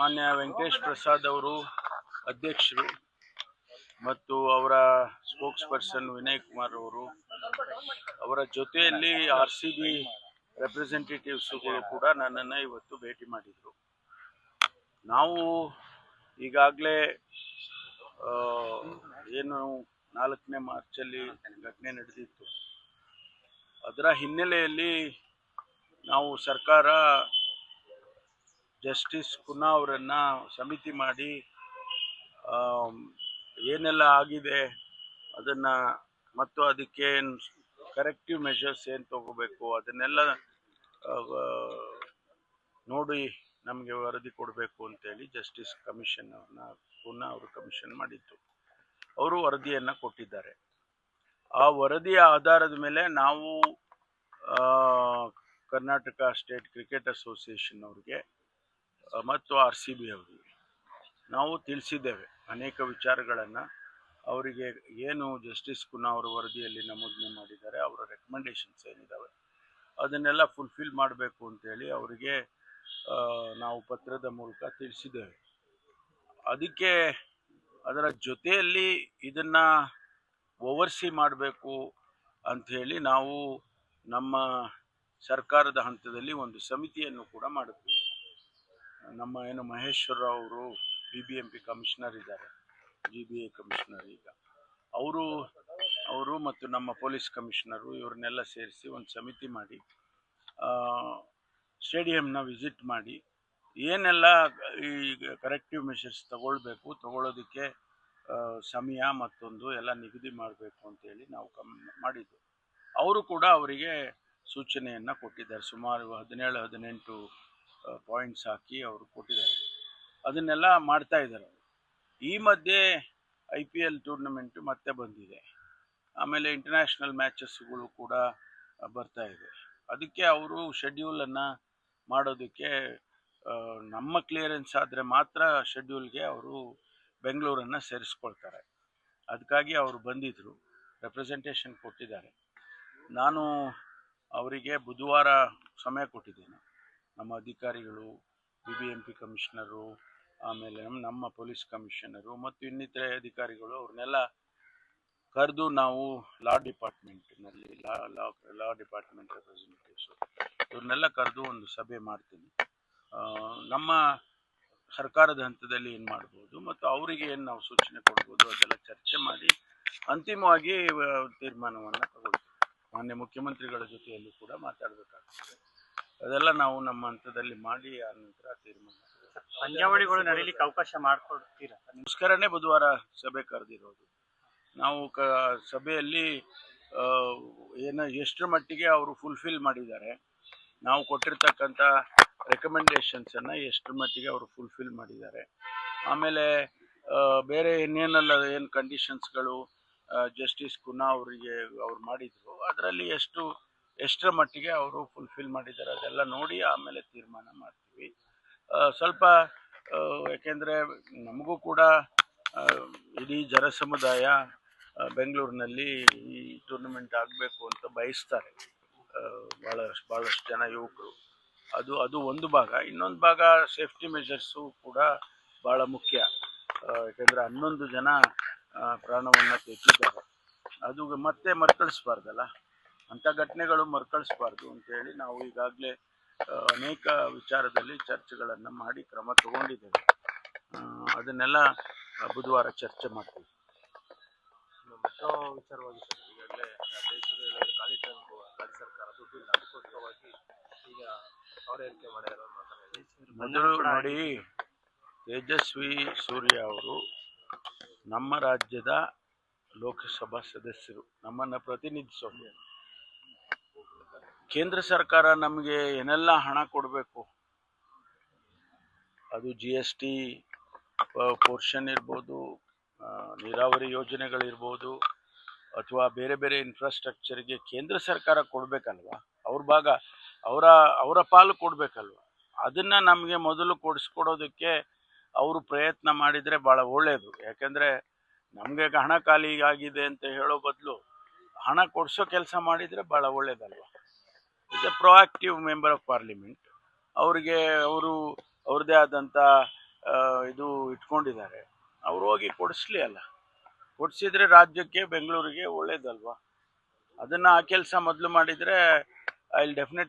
ಮಾನ್ಯ ವೆಂಕಟೇಶ್ ಪ್ರಸಾದ್ ಅವರು ಅಧ್ಯಕ್ಷರು ಮತ್ತು ಅವರ ಸ್ಪೋಕ್ಸ್ ಪರ್ಸನ್ ವಿನಯ್ ಕುಮಾರ್ ಅವರು, ಅವರ ಜೊತೆಯಲ್ಲಿ ಆರ್ ಸಿ ಬಿ ರೆಪ್ರೆಸೆಂಟೇಟಿವ್ಸ್ ಕೂಡ ನನ್ನನ್ನು ಇವತ್ತು ಭೇಟಿ ಮಾಡಿದರು. ನಾವು ಈಗಾಗಲೇ ಏನು ನಾಲ್ಕನೇ ಮಾರ್ಚಲ್ಲಿ ಘಟನೆ ನಡೆದಿತ್ತು. ಅದರ ಹಿನ್ನೆಲೆಯಲ್ಲಿ ನಾವು ಸರ್ಕಾರ ಜಸ್ಟಿಸ್ ಕುನಾ ಅವರನ್ನು ಸಮಿತಿ ಮಾಡಿ ಏನೆಲ್ಲ ಆಗಿದೆ ಅದನ್ನು ಮತ್ತು ಅದಕ್ಕೆ ಕರೆಕ್ಟಿವ್ ಮೆಷರ್ಸ್ ಏನು ತಗೋಬೇಕು ಅದನ್ನೆಲ್ಲ ನೋಡಿ ನಮಗೆ ವರದಿ ಕೊಡಬೇಕು ಅಂತೇಳಿ ಜಸ್ಟಿಸ್ ಕಮಿಷನ್ ಅವ್ರನ್ನ ಪುನಃ ಅವರು ಕಮಿಷನ್ ಮಾಡಿತ್ತು ಅವರು ವರದಿಯನ್ನು ಕೊಟ್ಟಿದ್ದಾರೆ. ಆ ವರದಿಯ ಆಧಾರದ ಮೇಲೆ ನಾವು ಕರ್ನಾಟಕ ಸ್ಟೇಟ್ ಕ್ರಿಕೆಟ್ ಅಸೋಸಿಯೇಷನ್ ಅವ್ರಿಗೆ ಮತ್ತು ಆರ್ ಸಿ ಬಿ ಅವರಿಗೆ ನಾವು ತಿಳಿಸಿದ್ದೇವೆ ಅನೇಕ ವಿಚಾರಗಳನ್ನು. ಅವರಿಗೆ ಏನು ಜಸ್ಟಿಸ್ ಕುನಾ ಅವರ ವರದಿಯಲ್ಲಿ ನಮೂದನೆ ಮಾಡಿದ್ದಾರೆ, ಅವರ ರೆಕಮೆಂಡೇಶನ್ಸ್ ಏನಿದ್ದಾವೆ ಅದನ್ನೆಲ್ಲ ಫುಲ್ಫಿಲ್ ಮಾಡಬೇಕು ಅಂತೇಳಿ ಅವರಿಗೆ ನಾವು ಪತ್ರದ ಮೂಲಕ ತಿಳಿಸಿದ್ದೇವೆ. ಅದಕ್ಕೆ ಅದರ ಜೊತೆಯಲ್ಲಿ ಇದನ್ನು ಓವರ್ಸಿ ಮಾಡಬೇಕು ಅಂಥೇಳಿ ನಾವು ನಮ್ಮ ಸರ್ಕಾರದ ಹಂತದಲ್ಲಿ ಒಂದು ಸಮಿತಿಯನ್ನು ಕೂಡ ಮಾಡಿದ್ವಿ. ನಮ್ಮ ಏನು ಮಹೇಶ್ವರ ಅವರು B B M P commissioner ಇದ್ದಾರೆ ಜಿ ಬಿ ಎ ಕಮಿಷನರ್ ಈಗ. ಅವರು ಅವರು ಮತ್ತು ನಮ್ಮ ಪೊಲೀಸ್ ಕಮಿಷನರು ಇವ್ರನ್ನೆಲ್ಲ ಸೇರಿಸಿ ಒಂದು ಸಮಿತಿ ಮಾಡಿ ಸ್ಟೇಡಿಯಂನ ವಿಸಿಟ್ ಮಾಡಿ, ಏನೆಲ್ಲ ಈ ಕರೆಕ್ಟಿವ್ ಮೆಷರ್ಸ್ ತಗೊಳ್ಬೇಕು, ತಗೊಳ್ಳೋದಕ್ಕೆ ಸಮಯ ಮತ್ತೊಂದು ಎಲ್ಲ ನಿಗದಿ ಮಾಡಬೇಕು ಅಂತೇಳಿ ನಾವು ಕಮ್, ಮಾಡಿದ್ದು. ಅವರು ಕೂಡ ಅವರಿಗೆ ಸೂಚನೆಯನ್ನು ಕೊಟ್ಟಿದ್ದಾರೆ. ಸುಮಾರು ಹದಿನೇಳು, ಹದಿನೆಂಟು ಪಾಯಿಂಟ್ಸ್ ಹಾಕಿ ಅವರು ಕೊಟ್ಟಿದ್ದಾರೆ. ಅದನ್ನೆಲ್ಲ ಮಾಡ್ತಾ ಇದ್ದಾರೆ. ಈ ಮಧ್ಯೆ ಐ ಪಿ ಎಲ್ ಟೂರ್ನಮೆಂಟ್ ಮತ್ತೆ ಬಂದಿದೆ. ಆಮೇಲೆ ಇಂಟರ್ನ್ಯಾಷನಲ್ ಮ್ಯಾಚಸ್ಗಳು ಕೂಡ ಬರ್ತಾ ಇದೆ. ಅದಕ್ಕೆ ಅವರು ಶೆಡ್ಯೂಲನ್ನು ಮಾಡೋದಕ್ಕೆ ನಮ್ಮ ಕ್ಲಿಯರೆನ್ಸ್ ಆದರೆ ಮಾತ್ರ ಶೆಡ್ಯೂಲ್ಗೆ ಅವರು ಬೆಂಗಳೂರನ್ನು ಸೇರಿಸ್ಕೊಳ್ತಾರೆ. ಅದಕ್ಕಾಗಿ ಅವರು ಬಂದಿದ್ದರು ರೆಪ್ರೆಸೆಂಟೇಷನ್ ಕೊಟ್ಟಿದ್ದಾರೆ. ನಾನು ಅವರಿಗೆ ಬುಧವಾರ ಸಮಯ ಕೊಟ್ಟಿದ್ದೇನೆ. ನಮ್ಮ ಅಧಿಕಾರಿಗಳು B B M P commissioner, ಆಮೇಲೆ ನಮ್ಮ ನಮ್ಮ ಪೊಲೀಸ್ ಕಮಿಷನರು ಮತ್ತು ಇನ್ನಿತರೆ ಅಧಿಕಾರಿಗಳು ಅವ್ರನ್ನೆಲ್ಲ ಕರೆದು ನಾವು ಲಾ ಡಿಪಾರ್ಟ್ಮೆಂಟ್ನಲ್ಲಿ ಲಾ ಲಾ ಲಾ ಡಿಪಾರ್ಟ್ಮೆಂಟ್ ರೆಪ್ರೆಸೆಂಟೇಟಿವ್ಸು ಇವ್ರನ್ನೆಲ್ಲ ಕರೆದು ಒಂದು ಸಭೆ ಮಾಡ್ತೀನಿ. ನಮ್ಮ ಸರ್ಕಾರದ ಹಂತದಲ್ಲಿ ಏನು ಮಾಡ್ಬೋದು ಮತ್ತು ಅವರಿಗೆ ಏನು ನಾವು ಸೂಚನೆ ಕೊಡ್ಬೋದು ಅದೆಲ್ಲ ಚರ್ಚೆ ಮಾಡಿ ಅಂತಿಮವಾಗಿ ತೀರ್ಮಾನವನ್ನು ತಗೊಳ್ತೀವಿ. ಮಾನ್ಯ ಮುಖ್ಯಮಂತ್ರಿಗಳ ಜೊತೆಯಲ್ಲೂ ಕೂಡ ಮಾತಾಡಬೇಕಾಗ್ತದೆ. ಅದೆಲ್ಲ ನಾವು ನಮ್ಮ ಹಂತದಲ್ಲಿ ಮಾಡಿ ಆ ನಂತರ ತೀರ್ಮಾನ. ಪಂದ್ಯಾವಳಿಗಳು ನಡೀಲಿಕ್ಕೆ ಅವಕಾಶ ಮಾಡಿಕೊಡ್ತೀರಾ? ನಮಸ್ಕಾರನೇ ಬುಧವಾರ ಸಭೆ ಕರೆದಿರೋದು. ನಾವು ಕ ಸಭೆಯಲ್ಲಿ ಏನು ಎಷ್ಟರ ಮಟ್ಟಿಗೆ ಅವರು ಫುಲ್ಫಿಲ್ ಮಾಡಿದ್ದಾರೆ ನಾವು ಕೊಟ್ಟಿರ್ತಕ್ಕಂಥ ರೆಕಮೆಂಡೇಶನ್ಸನ್ನು ಎಷ್ಟರ ಮಟ್ಟಿಗೆ ಅವರು ಫುಲ್ಫಿಲ್ ಮಾಡಿದ್ದಾರೆ. ಆಮೇಲೆ ಬೇರೆ ಇನ್ನೇನಲ್ಲ ಏನು ಕಂಡೀಷನ್ಸ್ಗಳು ಜಸ್ಟಿಸ್ ಕುನಾ ಅವರಿಗೆ ಅವ್ರು ಮಾಡಿದರು. ಅದರಲ್ಲಿ ಎಷ್ಟು ಎಷ್ಟರ ಮಟ್ಟಿಗೆ ಅವರು ಫುಲ್ಫಿಲ್ ಮಾಡಿದ್ದಾರೆ ಅದೆಲ್ಲ ನೋಡಿ ಆಮೇಲೆ ತೀರ್ಮಾನ ಮಾಡ್ತೀವಿ. ಸ್ವಲ್ಪ ಯಾಕೆಂದರೆ ನಮಗೂ ಕೂಡ ಇಡೀ ಜನ ಸಮುದಾಯ ಬೆಂಗಳೂರಿನಲ್ಲಿ ಈ ಟೂರ್ನಮೆಂಟ್ ಆಗಬೇಕು ಅಂತ ಬಯಸ್ತಾರೆ. ಭಾಳಷ್ಟು ಭಾಳ ಭಾಳಷ್ಟು ಜನ ಯುವಕರು. ಅದು ಅದು ಒಂದು ಭಾಗ. ಇನ್ನೊಂದು ಭಾಗ ಸೇಫ್ಟಿ ಮೆಷರ್ಸು ಕೂಡ ಭಾಳ ಮುಖ್ಯ. ಯಾಕೆಂದರೆ ಹನ್ನೊಂದು ಜನ ಪ್ರಾಣವನ್ನು ತೆಗೆದಿದ್ದಾರೆ. ಅದು ಮತ್ತೆ ಮರುಕಳಿಸ್ಬಾರ್ದಲ್ಲ ಅಂಥ ಘಟನೆಗಳು ಮರುಕಳಿಸ್ಬಾರ್ದು ಅಂತೇಳಿ ನಾವು ಈಗಾಗಲೇ ಅನೇಕ ವಿಚಾರದಲ್ಲಿ ಚರ್ಚೆಗಳನ್ನು ಮಾಡಿ ಕ್ರಮ ತಗೊಂಡಿದ್ದೇವೆ. ಅದನ್ನೆಲ್ಲ ಬುಧವಾರ ಚರ್ಚೆ ಮಾಡ್ತೀವಿ. ವಿಚಾರವಾಗಿ ಈಗಾಗಲೇ ಅಧ್ಯಕ್ಷರು ಹೇಳಿದ್ರು ಖಾಲಿ ಟ್ಯಾಂಕು ರಾಜ್ಯ ಸರ್ಕಾರ ದುಡ್ಡು ಅದಕ್ಕೋಸ್ಕರವಾಗಿ ಈಗ ಅವರ ಮಾಡಿದ್ದಾರೆ ಮೊದಲು ನೋಡಿ ತೇಜಸ್ವಿ ಸೂರ್ಯ ಅವರು ನಮ್ಮ ರಾಜ್ಯದ ಲೋಕಸಭಾ ಸದಸ್ಯರು ನಮ್ಮನ್ನು ಪ್ರತಿನಿಧಿಸೋರು. ಕೇಂದ್ರ ಸರ್ಕಾರ ನಮಗೆ ಏನೆಲ್ಲ ಹಣ ಕೊಡಬೇಕು? ಅದು ಜಿ ಎಸ್ ಟಿ ಪೋರ್ಷನ್ ಇರ್ಬೋದು ನೀರಾವರಿ ಯೋಜನೆಗಳಿರ್ಬೋದು, ಅಥವಾ ಬೇರೆ ಬೇರೆ ಇನ್ಫ್ರಾಸ್ಟ್ರಕ್ಚರ್ಗೆ ಕೇಂದ್ರ ಸರ್ಕಾರ ಕೊಡಬೇಕಲ್ವ? ಅವ್ರ ಭಾಗ, ಅವರ ಅವರ ಪಾಲು ಕೊಡಬೇಕಲ್ವ? ಅದನ್ನು ನಮಗೆ ಮೊದಲು ಕೊಡಿಸ್ಕೊಡೋದಕ್ಕೆ ಅವರು ಪ್ರಯತ್ನ ಮಾಡಿದರೆ ಭಾಳ ಒಳ್ಳೆಯದು ಯಾಕೆಂದರೆ ನಮಗೆ ಹಣ ಖಾಲಿ ಆಗಿದೆ ಅಂತ ಹೇಳೋ ಬದಲು ಹಣ ಕೊಡಿಸೋ ಕೆಲಸ ಮಾಡಿದರೆ ಭಾಳ ಒಳ್ಳೇದಲ್ವ? Is a proactive member of parliament ಅವರಿಗೆ ಅವರು, ಅವ್ರದ್ದೇ ಆದಂಥ ಇದು ಇಟ್ಕೊಂಡಿದ್ದಾರೆ. ಅವ್ರು ಹೋಗಿ ಕೊಡಿಸ್ಲಿ ಅಲ್ಲ. ಕೊಡಿಸಿದ್ರೆ ರಾಜ್ಯಕ್ಕೆ, ಬೆಂಗಳೂರಿಗೆ ಒಳ್ಳೇದಲ್ವಾ? ಅದನ್ನು ಆ ಕೆಲಸ ಮೊದಲು ಮಾಡಿದರೆ ಐ ವಿಲ್ ಡೆಫಿನೆಟ್ಲಿ